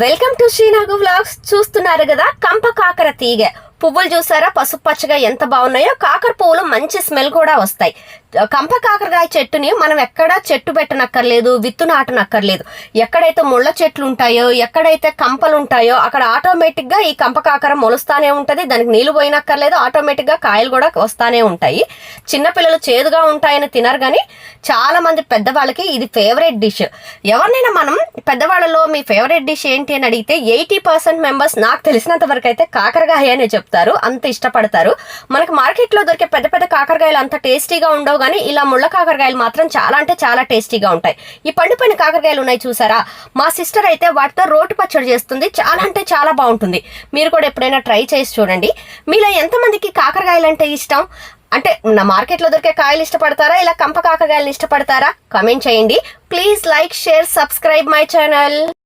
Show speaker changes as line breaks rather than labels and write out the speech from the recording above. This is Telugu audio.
Welcome to శ్రీనాగు vlogs. చూస్తున్నారు కదా కంప కాకర తీగ. పువ్వులు చూసారా? పసుపు పచ్చగా ఎంత బాగున్నాయో కాకర పువ్వులు మంచి స్మెల్ కూడా వస్తాయి. కంప కాకరకాయ చెట్టుని మనం ఎక్కడ చెట్టు పెట్టనక్కర్లేదు విత్తు నాటనక్కర్లేదు ఎక్కడైతే ముళ్ళ చెట్లు ఉంటాయో ఎక్కడైతే కంపలు ఉంటాయో అక్కడ ఆటోమేటిక్గా ఈ కంప కాకర మొలుస్తానే ఉంటది. దానికి నీళ్ళు పోయినక్కర్లేదు ఆటోమేటిక్గా కాయలు కూడా వస్తానే ఉంటాయి. చిన్నపిల్లలు చేదుగా ఉంటాయని తినరు కానీ చాలా మంది పెద్దవాళ్ళకి ఇది ఫేవరెట్ డిష్. ఎవరినైనా మనం పెద్దవాళ్ళలో మీ ఫేవరెట్ డిష్ ఏంటి అని అడిగితే ఎయిటీ పర్సెంట్ మెంబర్స్ నాకు తెలిసినంత వరకు అయితే కాకరకాయ అనే చెప్తారు. అంత ఇష్టపడతారు. మనకు మార్కెట్లో దొరికే పెద్ద పెద్ద కాకరకాయలు అంత టేస్టీగా ఉండవు కానీ ఇలా ముళ్ళ కాకరకాయలు మాత్రం చాలా అంటే చాలా టేస్టీగా ఉంటాయి. ఈ పండిపోయిన కాకరకాయలు ఉన్నాయి చూసారా? మా సిస్టర్ అయితే వాటితో రోటి పచ్చడి చేస్తుంది. చాలా అంటే చాలా బాగుంటుంది. మీరు కూడా ఎప్పుడైనా ట్రై చేసి చూడండి. మీలో ఎంతమందికి కాకరకాయలు అంటే ఇష్టం? అంటే నా మార్కెట్లో దొరికే కాయలు ఇష్టపడతారా? ఇలా కంప కాకరకాయలు ఇష్టపడతారా? కామెంట్ చేయండి. Please like share subscribe my channel.